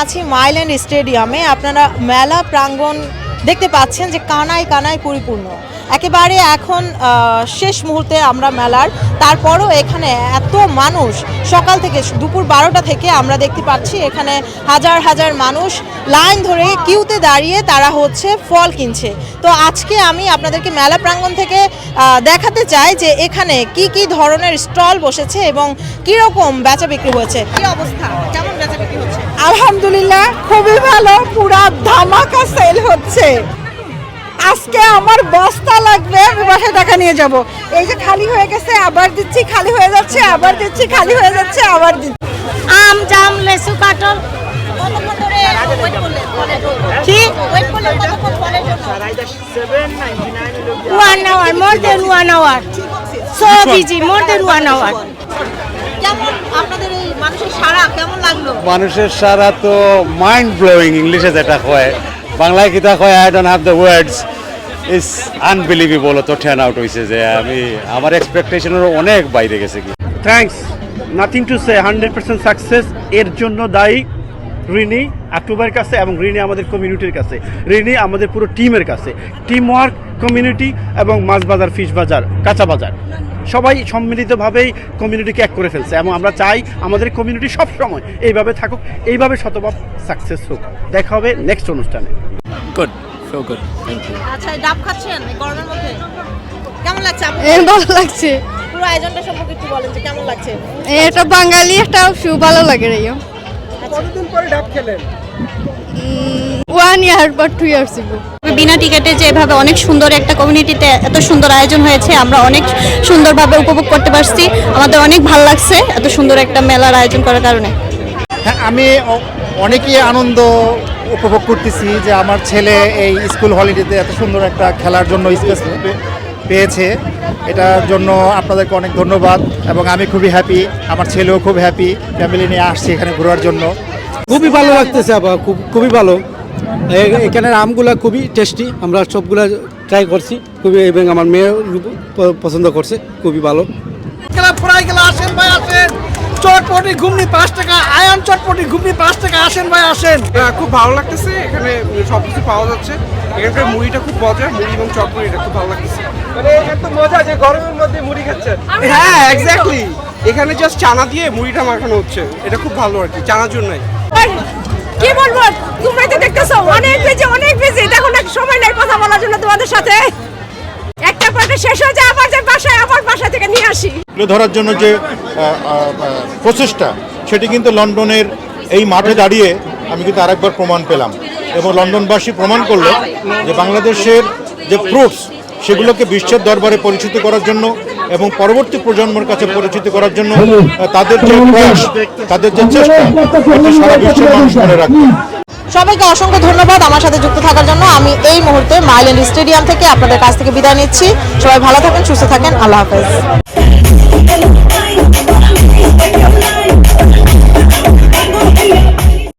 আছি মাইল্যান্ড স্টেডিয়ামে। আপনারা মেলা প্রাঙ্গণ দেখতে পাচ্ছেন যে কানায় কানায় পরিপূর্ণ। একেবারে এখন শেষ মুহূর্তে আমরা মেলার। তারপরও এখানে এত মানুষ। সকাল থেকে দুপুর বারোটা থেকে আমরা দেখতে পাচ্ছি এখানে হাজার হাজার মানুষ লাইন ধরে কিউতে দাঁড়িয়ে তারা হচ্ছে ফল কিনছে। তো আজকে আমি আপনাদেরকে মেলা প্রাঙ্গণ থেকে দেখাতে চাই যে এখানে কি কি ধরনের স্টল বসেছে এবং কীরকম বেচা বিক্রি হয়েছে। কি অবস্থা? কেমন বেচা বিক্রি হচ্ছে? আলহামদুলিল্লাহ, খুবই ভালো। পুরা ধামাকা সেল হচ্ছে। আজকে আমার বস্তা লাগবে আমি বাসায় টাকা নিয়ে যাব। এই যে খালি হয়ে গেছে আবার দিচ্ছি খালি হয়ে যাচ্ছে আবার দিচ্ছি খালি হয়ে যাচ্ছে আবার দিচ্ছি। আম জাম লেসু কাটল? কি? One hour more then one hour so busy more then one hour মানুষের সারা তো মাইন্ড ব্লোয়িং ইংলিশে যেটা কয়। বাংলায় কিতা কয় I don't have the words is unbelievable তো টেন আউট হয়েছে যে আমি, আমার এক্সপেকটেশনেরও অনেক বাইরে গেছে কি thanks nothing to say hundred percent success এর জন্য দায়ী রিনি অক্টোবরের কাছে এবং রিনি আমাদের কমিউনিটির কাছে। রিনি আমাদের পুরো টিমের কাছে। টিম ওয়ার্ক কমিউনিটি এবং মাছ বাজার ফিশ বাজার, কাঁচা বাজার। সবাই সম্মিলিতভাবেই কমিউনিটিকে এক করে ফেলছে এবং আমরা চাই আমাদের কমিউনিটি সবসময় এইভাবে থাকুক এইভাবে শতভাগ সাকসেস হোক। দেখা হবে নেক্সট অনুষ্ঠানে. আচ্ছা ডাব খাচ্ছেন গরমের মধ্যে? কেমন লাগছে আপু ভালো লাগছে। পুরো আয়োজনটা সম্পর্কে একটু বলেন যে কেমন লাগছে? এটা বাঙালি একটা ভালো লাগে রে ওয়ান ইয়ার বা টু ইয়ার্স ইগো বিনা টিকেটে যে এভাবে অনেক সুন্দর একটা কমিউনিটিতে এত সুন্দর আয়োজন হয়েছে আমরা অনেক সুন্দরভাবে উপভোগ করতে পারছি। আমাদের অনেক ভালো লাগছে এত সুন্দর একটা মেলার আয়োজন করার কারণে। হ্যাঁ আমি অনেকই আনন্দ উপভোগ করতেছি যে আমার ছেলে এই স্কুল হলিডেতে এত সুন্দর একটা খেলার জন্য স্পেস পেয়েছে। এটার জন্য আপনাদেরকে অনেক ধন্যবাদ এবং আমি খুবই হ্যাপি আমার ছেলেও খুব হ্যাপি ফ্যামিলি নিয়ে আসছি এখানে ঘোরার জন্য। খুবই ভালো লাগতেছে আবার খুব খুবই ভালো। এখানের আমগুলা খুবই টেস্টি আমরা সবগুলা ট্রাই করছি। খুবই এবং আমার মেয়ে পছন্দ করছে। খুবই ভালো। প্রায় গেলা আসেন ভাই আসেন। চটপটি ঘুমনি পাঁচ টাকা। আয়ন চটপটি ঘুমনি পাঁচ টাকা। আসেন ভাই আসেন। খুব ভালো লাগতেছে। এখানে সব কিছু পাওয়া যাচ্ছে। এখানকার মুড়িটা খুব মজা। মুড়ি এবং মুড়িটা খুব ভালো লাগতেছে। মানে এখানে তো মজা যে গরমের মধ্যে মুড়ি খাচ্ছেন। হ্যাঁ এক্স্যাক্টলি এখানে জাস্ট চানা দিয়ে মুড়িটা মাখানো হচ্ছে। এটা খুব ভালো আর কি। চানার জন্যই কি বলব? তোমরা তো দেখতেছো, অনেক বেজে অনেক বেজে দেখো না, সময় নাই কথা বলার জন্য তোমাদের সাথে। একটা পার্টি শেষ হয়ে যায়, আবার যে বাসায়, আবার বাসা থেকে নিয়ে আসি। তুলে ধরার জন্য যে প্রচেষ্টা, সেটি কিন্তু লন্ডনের এই মাঠে দাঁড়িয়ে আমি কিন্তু আরেকবার প্রমাণ পেলাম। এবং লন্ডনবাসী প্রমাণ করল যে বাংলাদেশের যে ফ্রুটস সেগুলোকে বিশ্বের দরবারে পরিচিত করার জন্য এবং পরবর্তী প্রজন্মের কাছে পরিচিত করার জন্য তাদের যে প্রয়াস তাদের যে চেষ্টা সারা বিশ্বের মানুষ মনে রাখবে সবাইকে অসংখ্য ধন্যবাদ আমার সাথে যুক্ত থাকার জন্য। আমি এই মুহূর্তে মাইল্যান্ড স্টেডিয়াম থেকে আপনাদের কাছ থেকে বিদায় নিচ্ছি। সবাই ভালো থাকেন সুস্থ থাকেন। আল্লাহ হাফেজ।